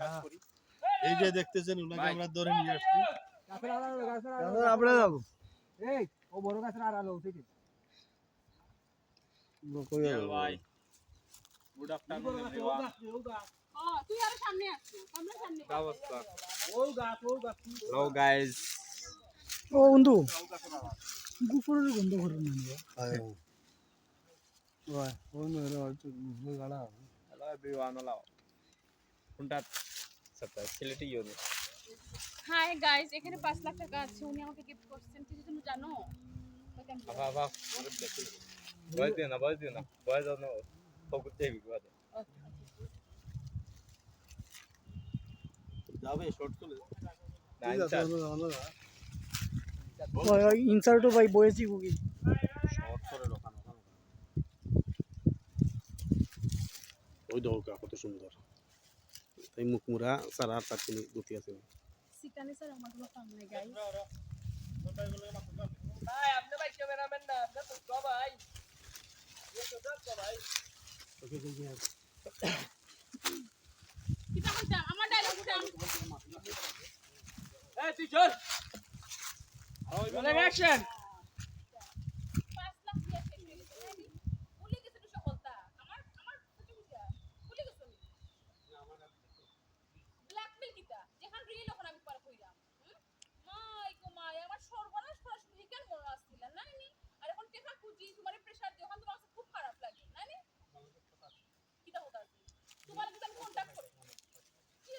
হ্যাঁ। এই যে দেখতেছেন ওনাকে আমরা ধরে নিয়ে আসছি। গাছের এই ও বড় গাছের আর সামনে আসছিস ও গাছ হ্যালো গাইস ও বন্ধু গুপুরের বন্ধ করে না হ্যালো এভরিওয়ান হ্যালো কোনটা সত্য ছেলেটি ইউনি হাই গাইস এখানে পাঁচ লাখ টাকা আছে। উনি আমাকে গিফট করছেন। কিছু তুমি জানো? আবা আবা বয়স দিও না বয়স দিও না। বয়স দাও না। ফোকাস দেবি কথা যাবে শর্ট চলে না ইনসার্টও ভাই বয়েছি বুকি শর্ট করে রকানো ওই দেখো কত সুন্দর। এই মুখমুরা সারা আর চার তিনি গতি আছে সিকানে স্যার আমার কোনো কাম নাই গাইস ভাই আপনি ভাই ক্যামেরাম্যান না আপনি তো সবাই কিটা কইতাম আমার ডায়লগ কইতাম এই তুই চল অ্যাকশন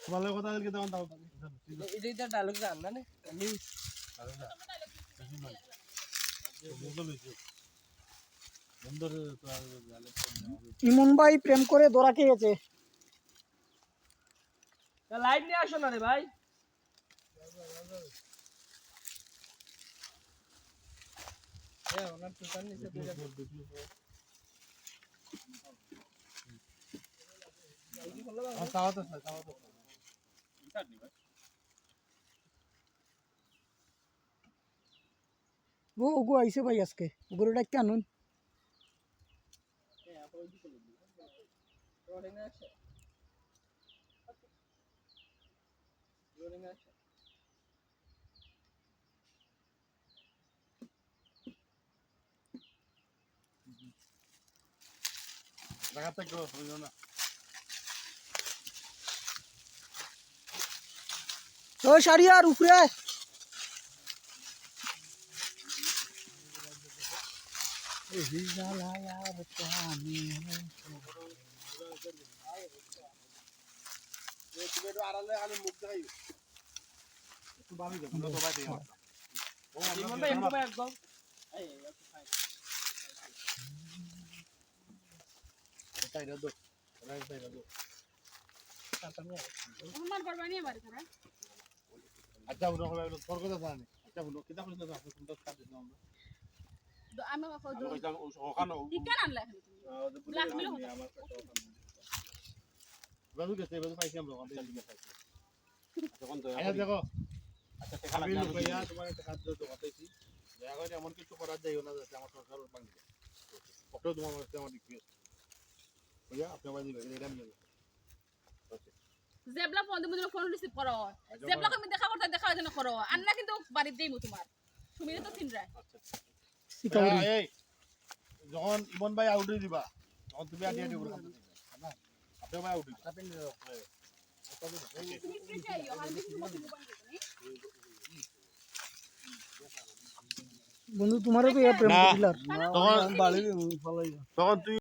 ভুলে কথা বলতে তখন দাও এটাই তো ডায়লগ জান না? তো জালে ইমন ভাই প্রেম করে দোরা খেয়েছে। লাইট নিয়ে আসো না রে ভাই। হ্যাঁ ওনার টুটার নিচে দুইটা চাওয়াতে চাওয়াতে ও ওগো আইছে ভাই আজকে ওগুলো ডাকতে আনুন রোলিং অ্যাকশন রোলিং অ্যাকশন দেখাতে গো বুঝো না ও সারিয়ার উপরে আচ্ছা উনো হবে তোর কথা জানি। আচ্ছা উনো কিতা কইছ না আপনি কোনটা কাট আমরা। আমি কইতাম ওখানে ইকান আনলা আচ্ছা আচ্ছা আমি দিমু দেখা করতে দেখা যেন করো আন্না কিন্তু বাড়ি দেইমু তোমার তুমি তো তিন রায় যখন ইমন ভাই আউট দিবা তখন তুমি আগে আগে করে খাতে দিবা না আপনি ভাই আউট আপনি বন্ধু তোমারও তো প্রেম তখন তখন তুই